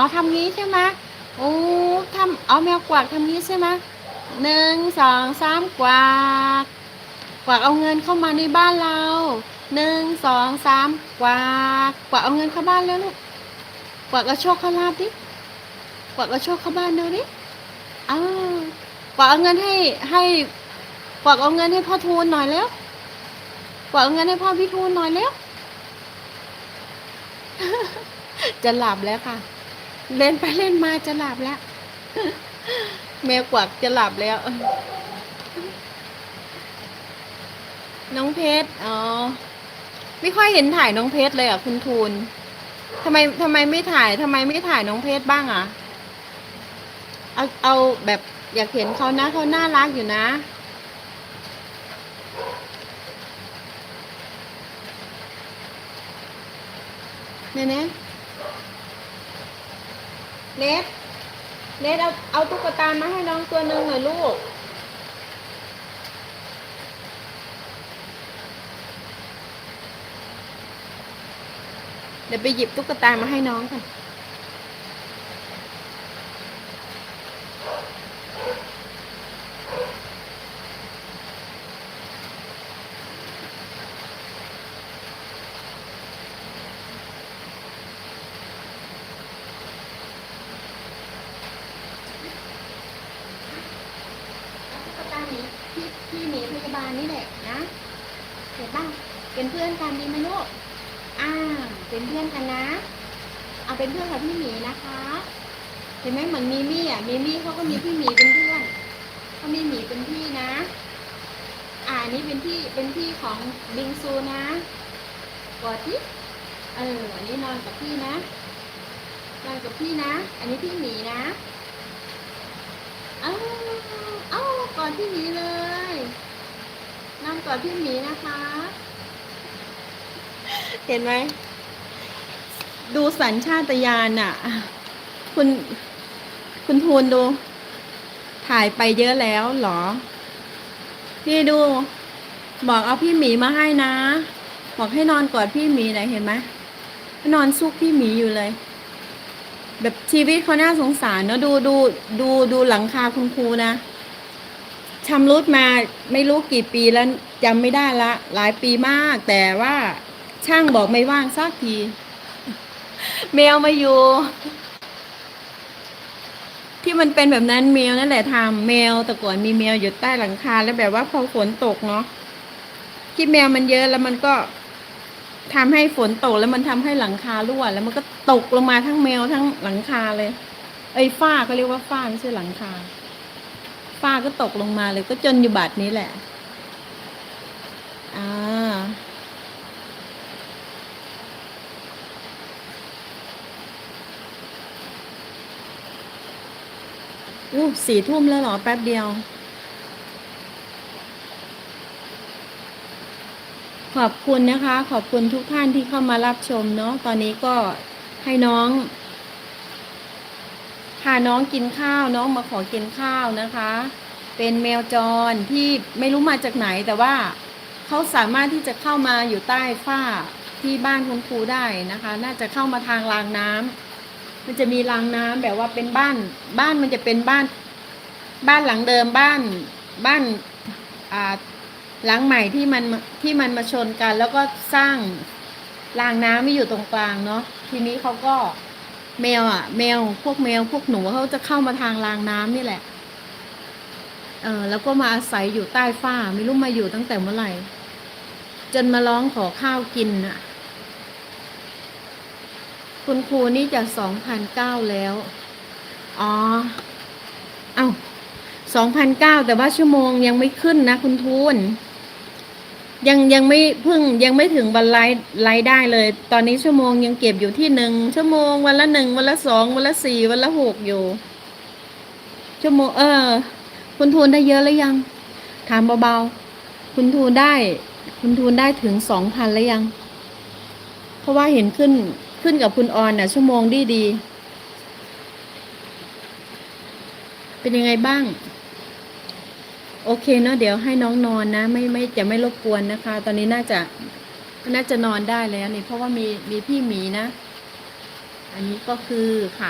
อทำงี้ใช่ไหมโอ้ทำเอาแมวกวากทำงี้ใช่ไหมหนึ่งสองสามกวากกวากเอาเงินเข้ามาในบ้านเราหนึ่งสองสามกวากกวากเอาเงินเข้าบ้านแล้วลูกกวากเอาโชคเข้าลาบดิกวากเอาโชคเข้าบ้านเดี๋ยวดิอ้าวกวากเอาเงินให้ให้กวากเอาเงินให้พ่อทูนหน่อยแล้วกวากเอาเงินให้พ่อพี่ทูนหน่อยแล้วจะหลับแล้วค่ะ เล่นไปเล่นมาจะหลับแล้ว แมวกวักจะหลับแล้ว น้องเพชรอ๋อไม่ค่อยเห็นถ่ายน้องเพชรเลยอะ คุณทูนทำไมทำไมไม่ถ่ายทำไมไม่ถ่ายน้องเพชรบ้างอะ เอาเอาแบบอยากเห็นเขานะเขาน่ารักอยู่นะเนี่ยนะ เนทเนทเอาเอาตุ๊กตามาให้น้องตัวหนึ่งหน่อยลูก เดี๋ยวไปหยิบตุ๊กตามาให้น้องค่ะ ตุ๊กตาหมีพี่พี่หมีพยาบาลนี่แหละนะเห็นบ้างเป็นเพื่อนกันดีไหมลูกอ่าเป็นเพื่อนกันนะ เอาเป็นเพื่อนกับพี่หมีนะคะ เห็นไหมเหมือนมีมี่อะมีมี่เขาก็มีพี่หมีเป็นเพื่อนเขามีหมีเป็นพี่นะ อ่านนี้เป็นพี่เป็นพี่ของบิงซูนะกอดที่เอออันนี้นอนกับพี่นะนอนกับพี่นะ อันนี้พี่หมีนะ เอ้าเอ้าก อพี่หมีเลยนั่งกอดพี่หมีนะคะ เห็นไหม ดูสัญชาตญาณน่ะ คุณ คุณทูนดู ถ่ายไปเยอะแล้วเหรอนี่ดู บอกเอาพี่หมีมาให้นะ บอกให้นอนกอดพี่หมีหน่อยเห็นไหมนอนซุกพี่หมีอยู่เลย แบบชีวิตเขาน่าสงสารเนอะดูดูดูดูหลังคาคุณครูนะ ชำรุดมาไม่รู้กี่ปีแล้วจำไม่ได้ละ หลายปีมาก แต่ว่าช่างบอกไม่ว่างสักที แมวมาอยู่ ที่มันเป็นแบบนั้นแมวนั่นแหละทำแมวแต่ก่อนมีแมวอยู่ใต้หลังคา แล้วแบบว่าพอฝนตกเนาะที่แมวมันเยอะแล้วมันก็ทำให้ฝนตกแล้วมันทำให้หลังคารั่วแล้วมันก็ตกลงมาทั้งแมวทั้งหลังคาเลย ไอ้ฝ้าก็เรียกว่าฝ้าไม่ใช่หลังคา ฝ้าก็ตกลงมาเลยก็จนอยู่บัดนี้แหละ อ่า อู้สี่ทุ่มแล้วเหรอ แป๊บเดียว ขอบคุณนะคะ ขอบคุณทุกท่านที่เข้ามารับชมเนาะ ตอนนี้ก็ให้น้อง พาน้องกินข้าวน้องมาขอกินข้าวนะคะ เป็นแมวจรที่ไม่รู้มาจากไหนแต่ว่าเขาสามารถที่จะเข้ามาอยู่ใต้ฝ้าที่บ้านคุณครูได้นะคะ น่าจะเข้ามาทางรางน้ำมันจะมีรางน้ำแบบว่าเป็นบ้าน บ้านมันจะเป็นบ้าน บ้านหลังเดิมบ้านบ้านอ่าหลังใหม่ที่มันที่มันมาชนกัน แล้วก็สร้างรางน้ำไม่อยู่ตรงกลางเนาะทีนี้เขาก็ แมวอะ แมวพวกแมวพวกหนูเขาจะเข้ามาทางรางน้ำนี่แหละ เออแล้วก็มาอาศัยอยู่ใต้ฝ้าไม่รู้มาอยู่ตั้งแต่เมื่อไหร่ จนมาร้องขอข้าวกินน่ะ คุณครูนี่จะสองพันเก้าแล้ว อ๋อ เอ้าสองพันเก้าแต่ว่าชั่วโมงยังไม่ขึ้นนะคุณทูน ยังยังไม่เพิ่งยังไม่ถึงวันไลฟ์ไลฟ์ได้เลย ตอนนี้ชั่วโมงยังเก็บอยู่ที่หนึ่งชั่วโมงวันละหนึ่งวันละสองวันละสี่วันละหกอยู่ ชั่วโมง เออ คุณทูนได้เยอะแล้วยัง ถามเบาๆคุณทูนได้ คุณทูนได้ถึงสองพันแล้วยัง เพราะว่าเห็นขึ้นขึ้นกับคุณออนน่ะ ชั่วโมงดีดีๆเป็นยังไงบ้าง โอเคเนาะเดี๋ยวให้น้องนอนนะ ไม่ไม่จะไม่รบกวนนะคะ ตอนนี้น่าจะน่าจะนอนได้แล้วนี่เพราะว่ามีมีพี่หมีนะ อันนี้ก็คือค่ะ